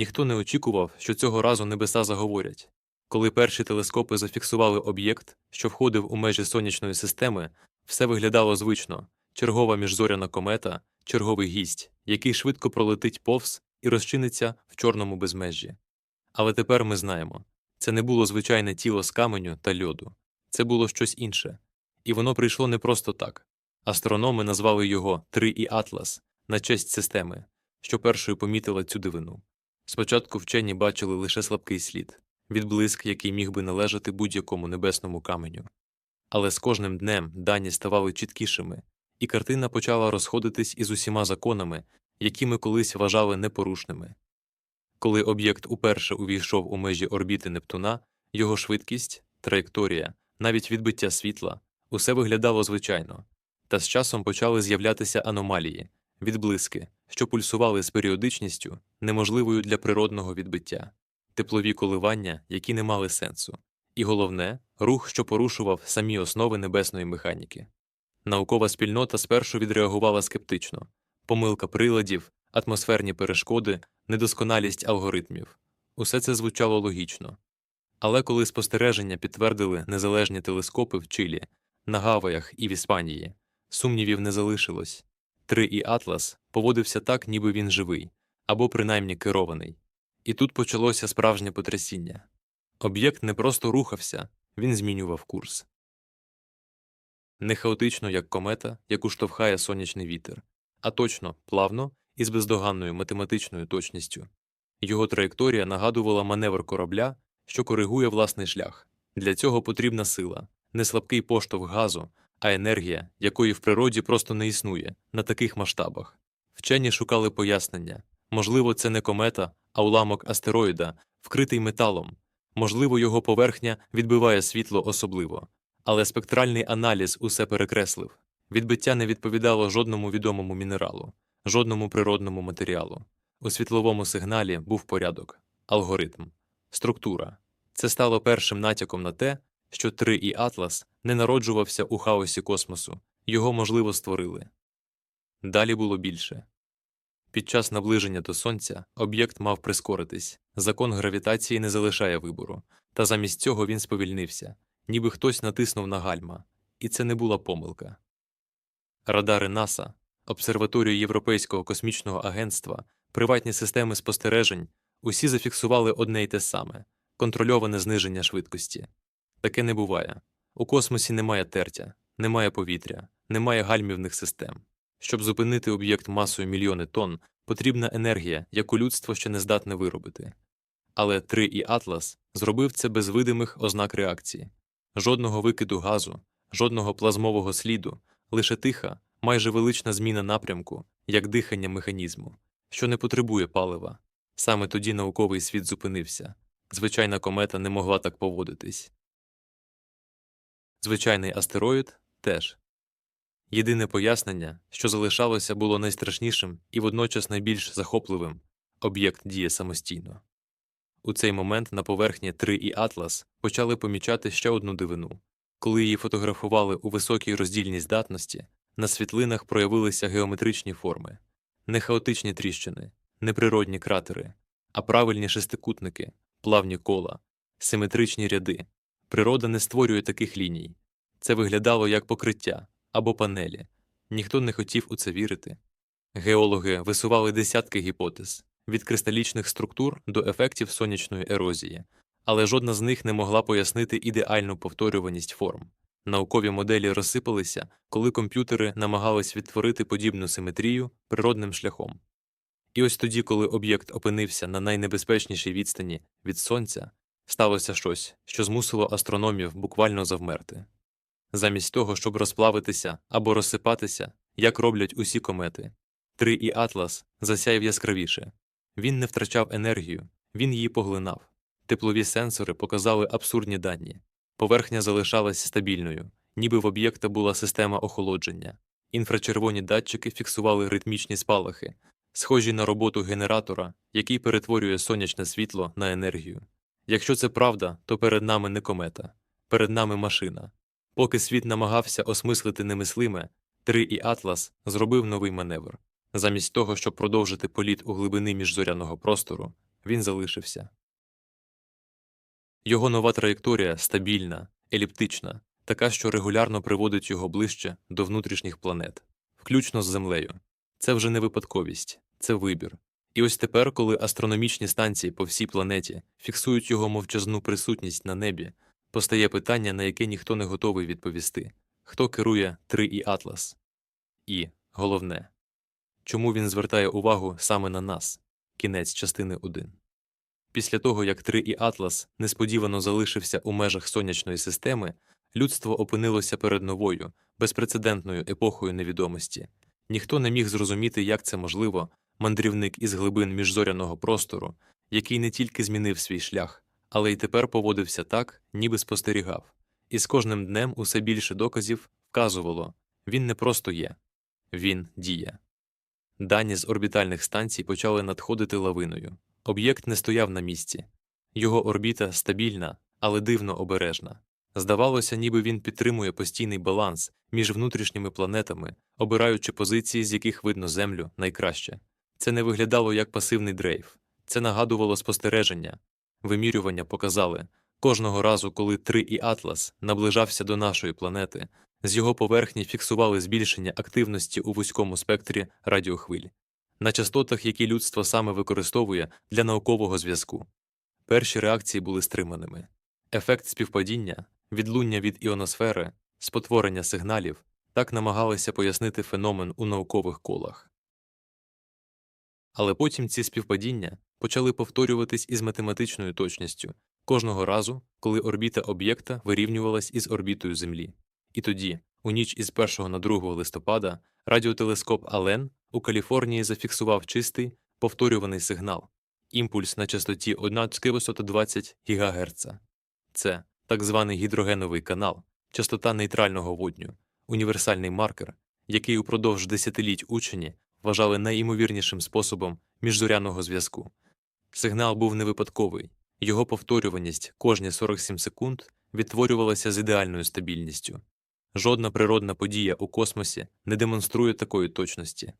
Ніхто не очікував, що цього разу небеса заговорять. Коли перші телескопи зафіксували об'єкт, що входив у межі сонячної системи, все виглядало звично чергова міжзоряна комета, черговий гість, який швидко пролетить повз і розчиниться в чорному безмежжі. Але тепер ми знаємо це не було звичайне тіло з каменю та льоду, це було щось інше. І воно прийшло не просто так. Астрономи назвали його Три і Атлас на честь системи, що першою помітила цю дивину. Спочатку вчені бачили лише слабкий слід відблиск, який міг би належати будь-якому небесному каменю. Але з кожним днем дані ставали чіткішими, і картина почала розходитись із усіма законами, які ми колись вважали непорушними. Коли об'єкт уперше увійшов у межі орбіти Нептуна, його швидкість, траєкторія, навіть відбиття світла усе виглядало звичайно, та з часом почали з'являтися аномалії, відблиски, що пульсували з періодичністю, неможливою для природного відбиття, теплові коливання, які не мали сенсу, і головне рух, що порушував самі основи небесної механіки. Наукова спільнота спершу відреагувала скептично помилка приладів, атмосферні перешкоди, недосконалість алгоритмів усе це звучало логічно. Але коли спостереження підтвердили незалежні телескопи в Чилі, на Гаваях і в Іспанії, сумнівів не залишилось. Три і Атлас поводився так, ніби він живий, або принаймні керований. І тут почалося справжнє потрясіння. Об'єкт не просто рухався, він змінював курс. Не хаотично, як комета, яку штовхає сонячний вітер, а точно, плавно і з бездоганною математичною точністю. Його траєкторія нагадувала маневр корабля, що коригує власний шлях. Для цього потрібна сила, не слабкий поштовх газу, а енергія, якої в природі просто не існує на таких масштабах. Вчені шукали пояснення можливо, це не комета, а уламок астероїда, вкритий металом, можливо, його поверхня відбиває світло особливо. Але спектральний аналіз усе перекреслив відбиття не відповідало жодному відомому мінералу, жодному природному матеріалу. У світловому сигналі був порядок, алгоритм, структура. Це стало першим натяком на те, що 3 і Атлас не народжувався у хаосі космосу, його можливо створили. Далі було більше. Під час наближення до Сонця об'єкт мав прискоритись, закон гравітації не залишає вибору, та замість цього він сповільнився, ніби хтось натиснув на гальма, і це не була помилка. Радари НАСА, обсерваторію Європейського космічного агентства, приватні системи спостережень усі зафіксували одне й те саме контрольоване зниження швидкості. Таке не буває. У космосі немає тертя, немає повітря, немає гальмівних систем. Щоб зупинити об'єкт масою мільйони тонн, потрібна енергія, яку людство ще не здатне виробити. Але 3 і Атлас зробив це без видимих ознак реакції жодного викиду газу, жодного плазмового сліду, лише тиха, майже велична зміна напрямку, як дихання механізму, що не потребує палива. Саме тоді науковий світ зупинився. Звичайна комета не могла так поводитись. Звичайний астероїд теж. Єдине пояснення, що залишалося, було найстрашнішим і водночас найбільш захопливим об'єкт діє самостійно. У цей момент на поверхні 3 і Атлас почали помічати ще одну дивину. Коли її фотографували у високій роздільній здатності, на світлинах проявилися геометричні форми, не хаотичні тріщини, не природні кратери, а правильні шестикутники, плавні кола, симетричні ряди. Природа не створює таких ліній. Це виглядало як покриття або панелі. Ніхто не хотів у це вірити. Геологи висували десятки гіпотез від кристалічних структур до ефектів сонячної ерозії, але жодна з них не могла пояснити ідеальну повторюваність форм. Наукові моделі розсипалися, коли комп'ютери намагались відтворити подібну симетрію природним шляхом. І ось тоді, коли об'єкт опинився на найнебезпечнішій відстані від сонця, сталося щось, що змусило астрономів буквально завмерти. Замість того, щоб розплавитися або розсипатися, як роблять усі комети, Три і Атлас засяяв яскравіше. Він не втрачав енергію, він її поглинав. Теплові сенсори показали абсурдні дані. Поверхня залишалась стабільною, ніби в об'єкта була система охолодження. Інфрачервоні датчики фіксували ритмічні спалахи, схожі на роботу генератора, який перетворює сонячне світло на енергію. Якщо це правда, то перед нами не комета, перед нами машина. Поки світ намагався осмислити немислиме, Три і Атлас зробив новий маневр. Замість того, щоб продовжити політ у глибини міжзоряного простору, він залишився. Його нова траєкторія стабільна, еліптична, така, що регулярно приводить його ближче до внутрішніх планет, включно з Землею. Це вже не випадковість, це вибір. І ось тепер, коли астрономічні станції по всій планеті фіксують його мовчазну присутність на небі, постає питання, на яке ніхто не готовий відповісти хто керує 3 і Атлас? І, головне, чому він звертає увагу саме на нас? Кінець частини 1. Після того, як 3 і Атлас несподівано залишився у межах сонячної системи, людство опинилося перед новою, безпрецедентною епохою невідомості. Ніхто не міг зрозуміти, як це можливо, мандрівник із глибин міжзоряного простору, який не тільки змінив свій шлях, але й тепер поводився так, ніби спостерігав. І з кожним днем усе більше доказів вказувало він не просто є, він діє. Дані з орбітальних станцій почали надходити лавиною. Об'єкт не стояв на місці. Його орбіта стабільна, але дивно обережна. Здавалося, ніби він підтримує постійний баланс між внутрішніми планетами, обираючи позиції, з яких видно Землю найкраще. Це не виглядало як пасивний дрейф, це нагадувало спостереження. Вимірювання показали кожного разу, коли 3 і Атлас наближався до нашої планети, з його поверхні фіксували збільшення активності у вузькому спектрі радіохвиль, на частотах, які людство саме використовує для наукового зв'язку. Перші реакції були стриманими. Ефект співпадіння, відлуння від іоносфери, спотворення сигналів так намагалися пояснити феномен у наукових колах. Але потім ці співпадіння почали повторюватись із математичною точністю кожного разу, коли орбіта об'єкта вирівнювалась із орбітою Землі. І тоді, у ніч із 1 на 2 листопада, радіотелескоп Ален у Каліфорнії зафіксував чистий повторюваний сигнал, імпульс на частоті 1,20 ГГц. Це так званий гідрогеновий канал, частота нейтрального водню, універсальний маркер, який упродовж десятиліть учені вважали найімовірнішим способом міжзоряного зв'язку. Сигнал був не випадковий, його повторюваність кожні 47 секунд відтворювалася з ідеальною стабільністю. Жодна природна подія у космосі не демонструє такої точності.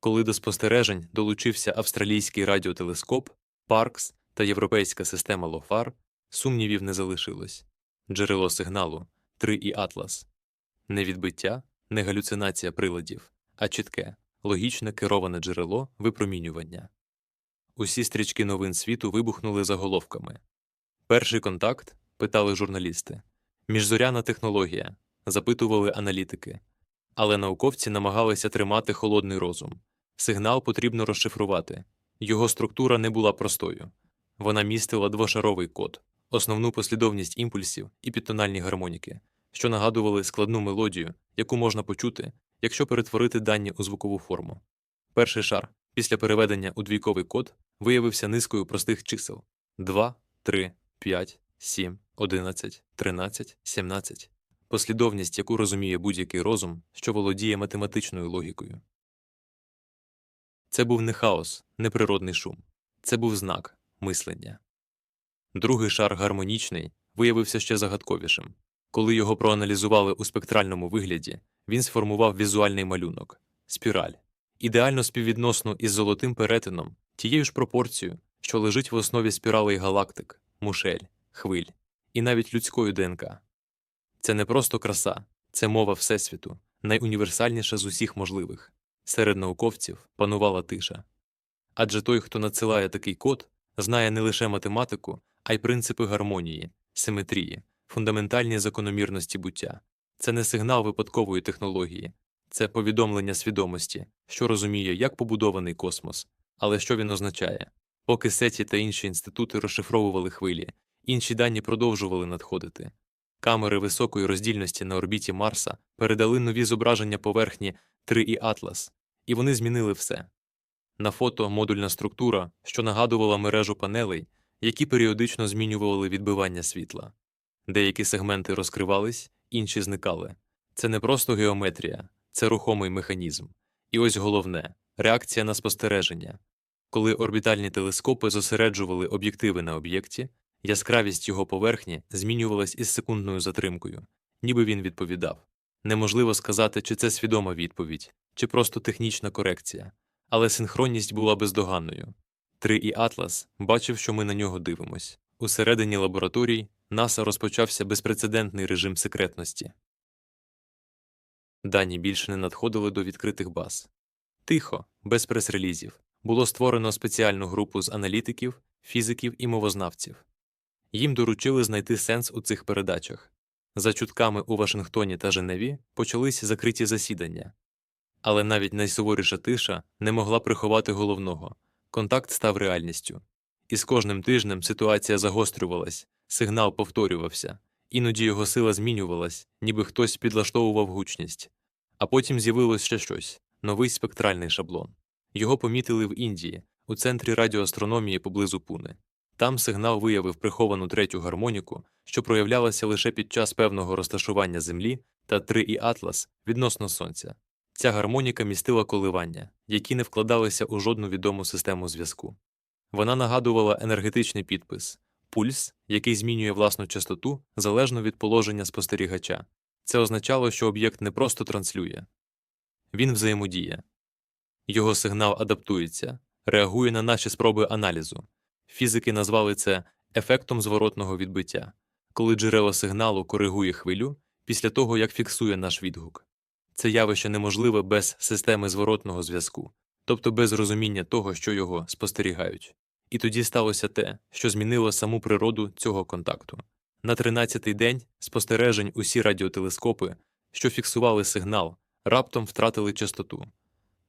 Коли до спостережень долучився австралійський радіотелескоп, Паркс та європейська система Лофар, сумнівів не залишилось джерело сигналу 3 і Атлас. Не відбиття, не галюцинація приладів, а чітке, логічне кероване джерело випромінювання. Усі стрічки новин світу вибухнули заголовками. Перший контакт питали журналісти. Міжзоряна технологія запитували аналітики. Але науковці намагалися тримати холодний розум. Сигнал потрібно розшифрувати. Його структура не була простою. Вона містила двошаровий код, основну послідовність імпульсів і підтональні гармоніки, що нагадували складну мелодію, яку можна почути, якщо перетворити дані у звукову форму. Перший шар після переведення у двійковий код виявився низкою простих чисел 2, 3, 5, 7, 11, 13, 17 послідовність, яку розуміє будь-який розум, що володіє математичною логікою. Це був не хаос, не природний шум, це був знак мислення. Другий шар гармонічний виявився ще загадковішим. Коли його проаналізували у спектральному вигляді, він сформував візуальний малюнок спіраль, ідеально співвідносно із золотим перетином, тією ж пропорцією, що лежить в основі спіралей галактик, мушель, хвиль і навіть людської ДНК. Це не просто краса, це мова Всесвіту, найуніверсальніша з усіх можливих. Серед науковців панувала тиша. Адже той, хто надсилає такий код, знає не лише математику, а й принципи гармонії, симетрії, фундаментальні закономірності буття. Це не сигнал випадкової технології, це повідомлення свідомості, що розуміє, як побудований космос, але що він означає. Поки сеті та інші інститути розшифровували хвилі, інші дані продовжували надходити. Камери високої роздільності на орбіті Марса передали нові зображення поверхні 3 і Атлас, і вони змінили все. На фото модульна структура, що нагадувала мережу панелей, які періодично змінювали відбивання світла. Деякі сегменти розкривались, інші зникали. Це не просто геометрія, це рухомий механізм. І ось головне реакція на спостереження. Коли орбітальні телескопи зосереджували об'єктиви на об'єкті, Яскравість його поверхні змінювалась із секундною затримкою, ніби він відповідав. Неможливо сказати, чи це свідома відповідь, чи просто технічна корекція, але синхронність була бездоганною. 3 і Атлас бачив, що ми на нього дивимось. Усередині лабораторій НАСА розпочався безпрецедентний режим секретності. Дані більше не надходили до відкритих баз. Тихо, без прес-релізів, було створено спеціальну групу з аналітиків, фізиків і мовознавців. Їм доручили знайти сенс у цих передачах. За чутками у Вашингтоні та Женеві почались закриті засідання. Але навіть найсуворіша тиша не могла приховати головного контакт став реальністю. І з кожним тижнем ситуація загострювалась, сигнал повторювався, іноді його сила змінювалась, ніби хтось підлаштовував гучність. А потім з'явилось ще щось новий спектральний шаблон. Його помітили в Індії, у центрі радіоастрономії поблизу Пуни. Там сигнал виявив приховану третю гармоніку, що проявлялася лише під час певного розташування Землі та 3 і Атлас відносно Сонця. Ця гармоніка містила коливання, які не вкладалися у жодну відому систему зв'язку. Вона нагадувала енергетичний підпис пульс, який змінює власну частоту залежно від положення спостерігача. Це означало, що об'єкт не просто транслює, він взаємодіє. Його сигнал адаптується, реагує на наші спроби аналізу. Фізики назвали це ефектом зворотного відбиття, коли джерело сигналу коригує хвилю після того, як фіксує наш відгук. Це явище неможливе без системи зворотного зв'язку, тобто без розуміння того, що його спостерігають. І тоді сталося те, що змінило саму природу цього контакту. На 13-й день спостережень усі радіотелескопи, що фіксували сигнал, раптом втратили частоту.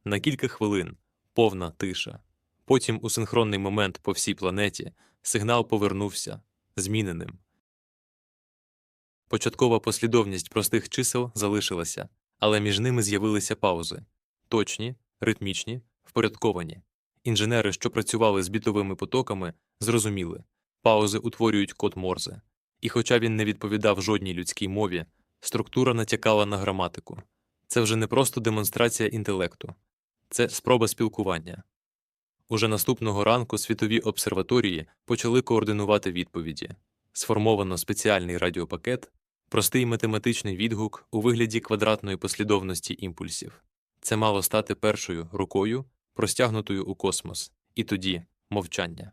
На кілька хвилин повна тиша. Потім у синхронний момент по всій планеті сигнал повернувся зміненим. Початкова послідовність простих чисел залишилася, але між ними з'явилися паузи точні, ритмічні, впорядковані. Інженери, що працювали з бітовими потоками, зрозуміли паузи утворюють код Морзе, і, хоча він не відповідав жодній людській мові, структура натякала на граматику. Це вже не просто демонстрація інтелекту, це спроба спілкування. Уже наступного ранку світові обсерваторії почали координувати відповіді. Сформовано спеціальний радіопакет, простий математичний відгук у вигляді квадратної послідовності імпульсів. Це мало стати першою рукою, простягнутою у космос, і тоді мовчання.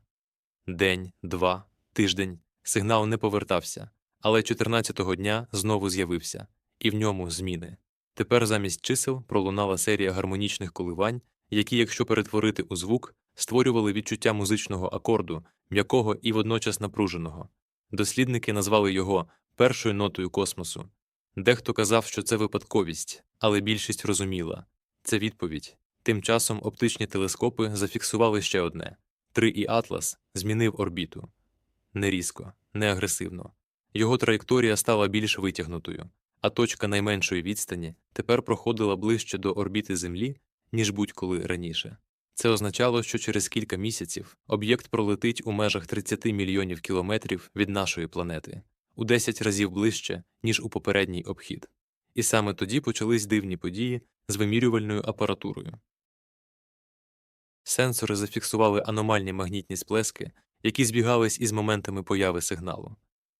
День, два, тиждень, сигнал не повертався, але 14-го дня знову з'явився, і в ньому зміни. Тепер замість чисел пролунала серія гармонічних коливань, які, якщо перетворити у звук, створювали відчуття музичного акорду, м'якого і водночас напруженого. Дослідники назвали його першою нотою космосу. Дехто казав, що це випадковість, але більшість розуміла це відповідь. Тим часом оптичні телескопи зафіксували ще одне 3 і Атлас змінив орбіту не різко, не агресивно. Його траєкторія стала більш витягнутою а точка найменшої відстані тепер проходила ближче до орбіти Землі, ніж будь-коли раніше. Це означало, що через кілька місяців об'єкт пролетить у межах 30 мільйонів кілометрів від нашої планети, у 10 разів ближче, ніж у попередній обхід. І саме тоді почались дивні події з вимірювальною апаратурою. Сенсори зафіксували аномальні магнітні сплески, які збігались із моментами появи сигналу.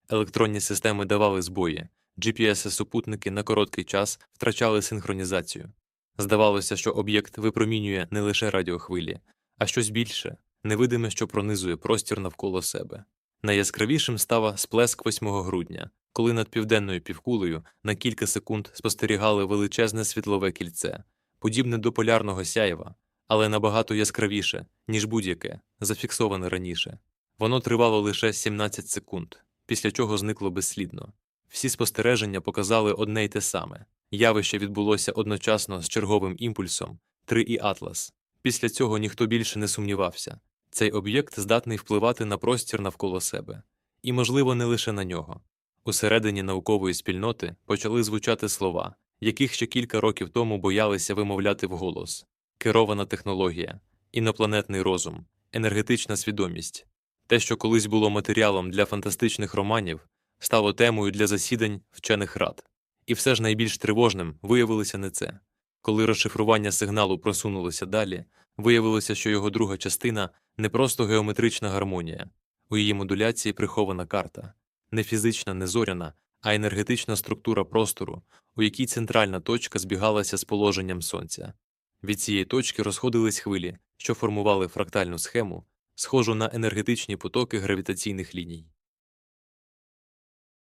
Електронні системи давали збої, GPS-супутники на короткий час втрачали синхронізацію. Здавалося, що об'єкт випромінює не лише радіохвилі, а щось більше, невидиме, що пронизує простір навколо себе. Найяскравішим став сплеск 8 грудня, коли над південною півкулею на кілька секунд спостерігали величезне світлове кільце, подібне до полярного сяєва, але набагато яскравіше, ніж будь-яке, зафіксоване раніше. Воно тривало лише 17 секунд, після чого зникло безслідно. Всі спостереження показали одне й те саме явище відбулося одночасно з черговим імпульсом 3 і Атлас. Після цього ніхто більше не сумнівався цей об'єкт здатний впливати на простір навколо себе, і, можливо, не лише на нього. Усередині наукової спільноти почали звучати слова, яких ще кілька років тому боялися вимовляти вголос керована технологія, інопланетний розум, енергетична свідомість. Те, що колись було матеріалом для фантастичних романів, стало темою для засідань вчених рад. І все ж найбільш тривожним виявилося не це. Коли розшифрування сигналу просунулося далі, виявилося, що його друга частина не просто геометрична гармонія, у її модуляції прихована карта, не фізична, не зоряна, а енергетична структура простору, у якій центральна точка збігалася з положенням сонця. Від цієї точки розходились хвилі, що формували фрактальну схему, схожу на енергетичні потоки гравітаційних ліній.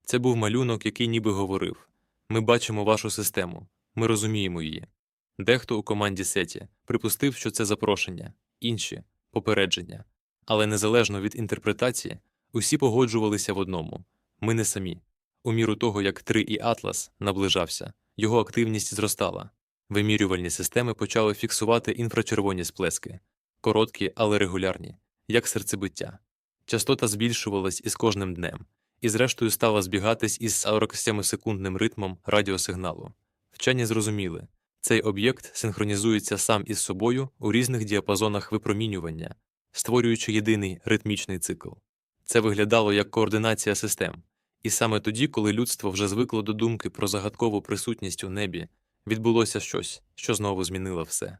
Це був малюнок, який ніби говорив ми бачимо вашу систему, ми розуміємо її. Дехто у команді Сеті припустив, що це запрошення, інші попередження. Але незалежно від інтерпретації, усі погоджувалися в одному ми не самі. У міру того, як 3 і Атлас наближався, його активність зростала. Вимірювальні системи почали фіксувати інфрачервоні сплески, короткі, але регулярні, як серцебиття. Частота збільшувалась із кожним днем, і зрештою стала збігатись із 47-секундним ритмом радіосигналу. Вчені зрозуміли, цей об'єкт синхронізується сам із собою у різних діапазонах випромінювання, створюючи єдиний ритмічний цикл. Це виглядало як координація систем, і саме тоді, коли людство вже звикло до думки про загадкову присутність у небі, відбулося щось, що знову змінило все.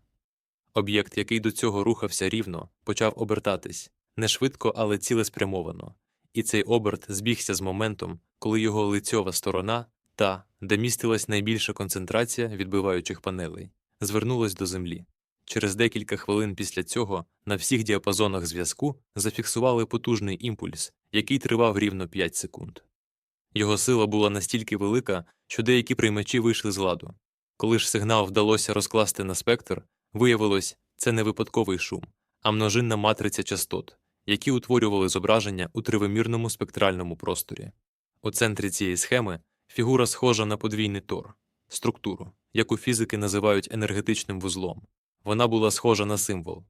Об'єкт, який до цього рухався рівно, почав обертатись не швидко, але цілеспрямовано, і цей оберт збігся з моментом, коли його лицьова сторона, та, де містилась найбільша концентрація відбиваючих панелей, звернулась до землі. Через декілька хвилин після цього на всіх діапазонах зв'язку зафіксували потужний імпульс, який тривав рівно 5 секунд. Його сила була настільки велика, що деякі приймачі вийшли з ладу. Коли ж сигнал вдалося розкласти на спектр, виявилось, це не випадковий шум, а множинна матриця частот, які утворювали зображення у тривимірному спектральному просторі. У центрі цієї схеми фігура схожа на подвійний тор, структуру, яку фізики називають енергетичним вузлом. Вона була схожа на символ.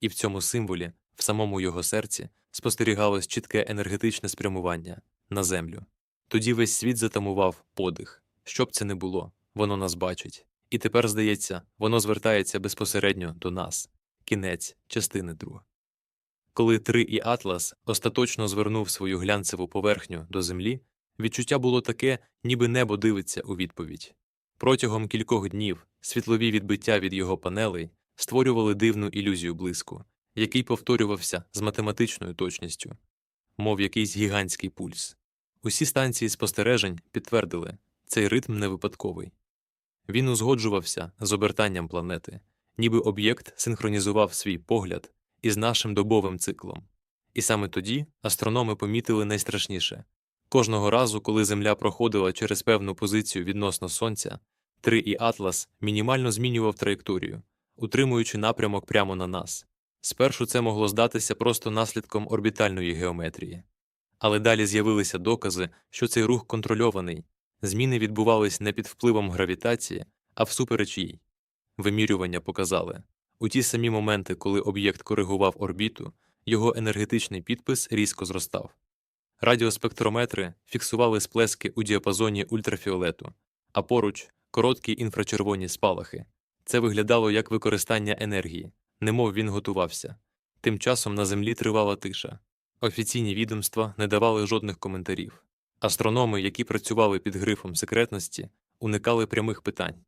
І в цьому символі, в самому його серці, спостерігалось чітке енергетичне спрямування на землю. Тоді весь світ затамував подих. Що б це не було, воно нас бачить. І тепер, здається, воно звертається безпосередньо до нас кінець частини друга. Коли Три і Атлас остаточно звернув свою глянцеву поверхню до землі, відчуття було таке, ніби небо дивиться у відповідь. Протягом кількох днів світлові відбиття від його панелей створювали дивну ілюзію блиску, який повторювався з математичною точністю, мов якийсь гігантський пульс. Усі станції спостережень підтвердили, цей ритм не випадковий. Він узгоджувався з обертанням планети, ніби об'єкт синхронізував свій погляд із нашим добовим циклом. І саме тоді астрономи помітили найстрашніше кожного разу, коли Земля проходила через певну позицію відносно Сонця, 3 і Атлас мінімально змінював траєкторію, утримуючи напрямок прямо на нас. Спершу це могло здатися просто наслідком орбітальної геометрії. Але далі з'явилися докази, що цей рух контрольований, зміни відбувались не під впливом гравітації, а всупереч їй. Вимірювання показали у ті самі моменти, коли об'єкт коригував орбіту, його енергетичний підпис різко зростав. Радіоспектрометри фіксували сплески у діапазоні ультрафіолету, а поруч короткі інфрачервоні спалахи. Це виглядало як використання енергії, немов він готувався. Тим часом на землі тривала тиша. Офіційні відомства не давали жодних коментарів. Астрономи, які працювали під грифом секретності, уникали прямих питань.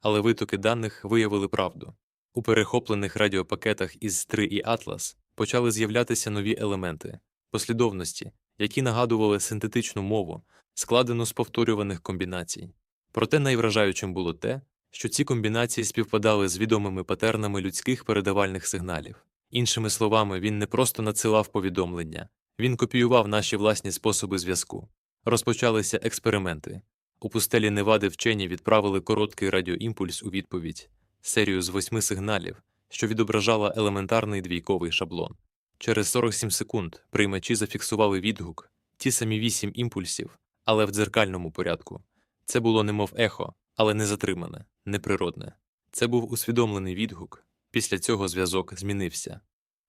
Але витоки даних виявили правду. У перехоплених радіопакетах із 3 і Атлас почали з'являтися нові елементи, послідовності, які нагадували синтетичну мову, складену з повторюваних комбінацій. Проте найвражаючим було те, що ці комбінації співпадали з відомими патернами людських передавальних сигналів. Іншими словами, він не просто надсилав повідомлення, він копіював наші власні способи зв'язку. Розпочалися експерименти. У пустелі Невади вчені відправили короткий радіоімпульс у відповідь, серію з восьми сигналів, що відображала елементарний двійковий шаблон. Через 47 секунд приймачі зафіксували відгук, ті самі вісім імпульсів, але в дзеркальному порядку. Це було немов ехо, але не затримане, неприродне. Це був усвідомлений відгук. Після цього зв'язок змінився.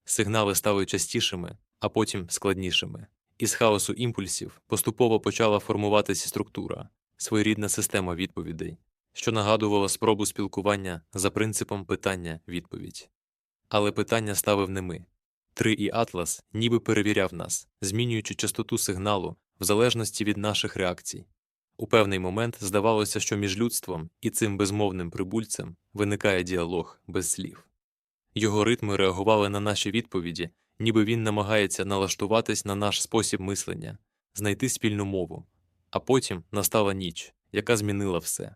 Сигнали стали частішими, а потім складнішими. Із хаосу імпульсів поступово почала формуватися структура, своєрідна система відповідей, що нагадувала спробу спілкування за принципом питання відповідь. Але питання ставив не ми. Три і Атлас ніби перевіряв нас, змінюючи частоту сигналу в залежності від наших реакцій. У певний момент здавалося, що між людством і цим безмовним прибульцем виникає діалог без слів. Його ритми реагували на наші відповіді, ніби він намагається налаштуватись на наш спосіб мислення, знайти спільну мову, а потім настала ніч, яка змінила все.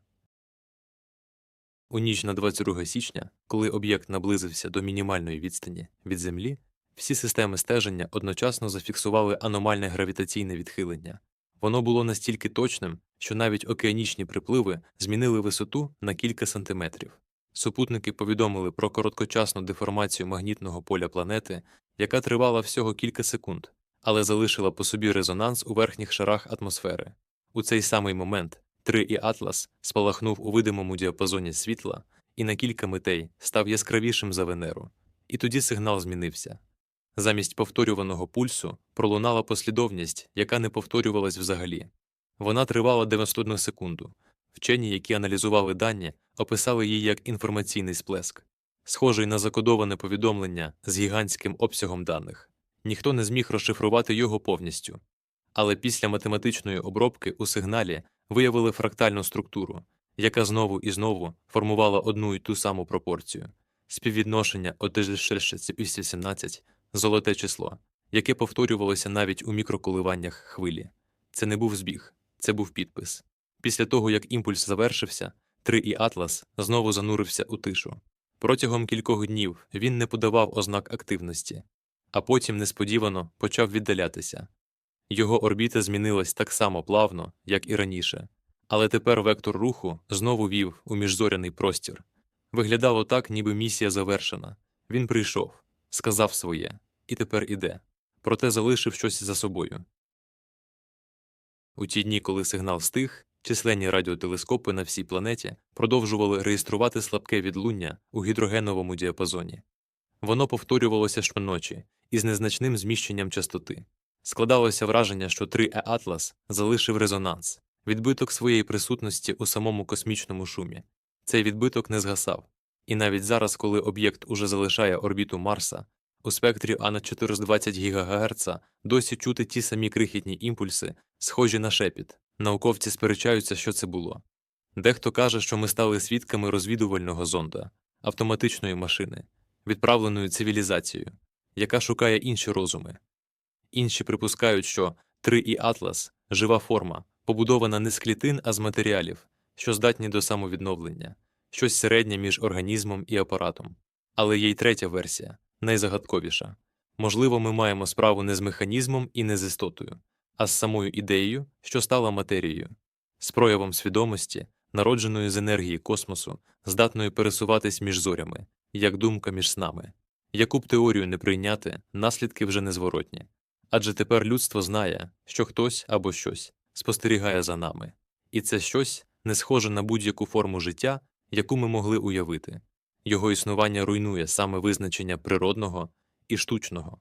У ніч на 22 січня, коли об'єкт наблизився до мінімальної відстані від Землі, всі системи стеження одночасно зафіксували аномальне гравітаційне відхилення. Воно було настільки точним, що навіть океанічні припливи змінили висоту на кілька сантиметрів. Супутники повідомили про короткочасну деформацію магнітного поля планети, яка тривала всього кілька секунд, але залишила по собі резонанс у верхніх шарах атмосфери. У цей самий момент 3 і Атлас спалахнув у видимому діапазоні світла і на кілька митей став яскравішим за Венеру. І тоді сигнал змінився. Замість повторюваного пульсу пролунала послідовність, яка не повторювалась взагалі. Вона тривала 91 секунду. Вчені, які аналізували дані, описали її як інформаційний сплеск, схожий на закодоване повідомлення з гігантським обсягом даних. Ніхто не зміг розшифрувати його повністю. Але після математичної обробки у сигналі виявили фрактальну структуру, яка знову і знову формувала одну і ту саму пропорцію співвідношення 1,17 – золоте число, яке повторювалося навіть у мікроколиваннях хвилі. Це не був збіг, це був підпис. Після того, як імпульс завершився, 3 і Атлас знову занурився у тишу. Протягом кількох днів він не подавав ознак активності, а потім несподівано почав віддалятися. Його орбіта змінилась так само плавно, як і раніше, але тепер вектор руху знову вів у міжзоряний простір. Виглядало так, ніби місія завершена. Він прийшов, сказав своє, і тепер іде, проте залишив щось за собою. У ті дні, коли сигнал стих, численні радіотелескопи на всій планеті продовжували реєструвати слабке відлуння у гідрогеновому діапазоні. Воно повторювалося щоночі із незначним зміщенням частоти. Складалося враження, що 3E Атлас залишив резонанс, відбиток своєї присутності у самому космічному шумі. Цей відбиток не згасав. І навіть зараз, коли об'єкт уже залишає орбіту Марса, у спектрі А на 420 ГГц досі чути ті самі крихітні імпульси, схожі на шепіт. Науковці сперечаються, що це було. Дехто каже, що ми стали свідками розвідувального зонда, автоматичної машини, відправленої цивілізацією, яка шукає інші розуми. Інші припускають, що 3 і Атлас жива форма, побудована не з клітин, а з матеріалів, що здатні до самовідновлення, щось середнє між організмом і апаратом. Але є й третя версія, найзагадковіша. Можливо, ми маємо справу не з механізмом і не з істотою, а з самою ідеєю, що стала матерією, з проявом свідомості, народженої з енергії космосу, здатною пересуватись між зорями, як думка між снами. Яку б теорію не прийняти, наслідки вже незворотні. Адже тепер людство знає, що хтось або щось спостерігає за нами, і це щось не схоже на будь-яку форму життя, яку ми могли уявити. Його існування руйнує саме визначення природного і штучного.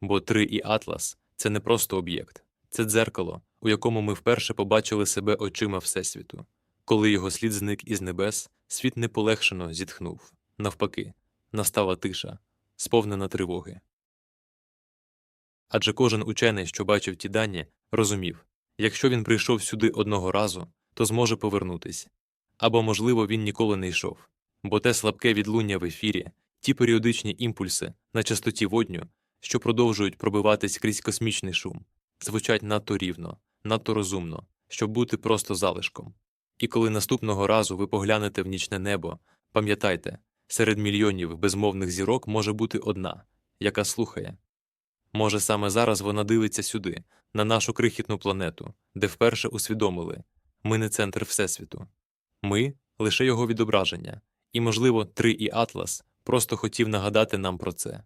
Бо 3 і Атлас це не просто об'єкт, це дзеркало, у якому ми вперше побачили себе очима Всесвіту. Коли його слід зник із небес, світ неполегшено зітхнув. Навпаки, настала тиша, сповнена тривоги. Адже кожен учений, що бачив ті дані, розумів якщо він прийшов сюди одного разу, то зможе повернутись. Або, можливо, він ніколи не йшов, бо те слабке відлуння в ефірі, ті періодичні імпульси на частоті водню, що продовжують пробиватись крізь космічний шум, звучать надто рівно, надто розумно, щоб бути просто залишком. І коли наступного разу ви поглянете в нічне небо, пам'ятайте, серед мільйонів безмовних зірок може бути одна, яка слухає. Може, саме зараз вона дивиться сюди, на нашу крихітну планету, де вперше усвідомили ми не центр Всесвіту. Ми лише його відображення, і, можливо, 3 і Атлас просто хотів нагадати нам про це.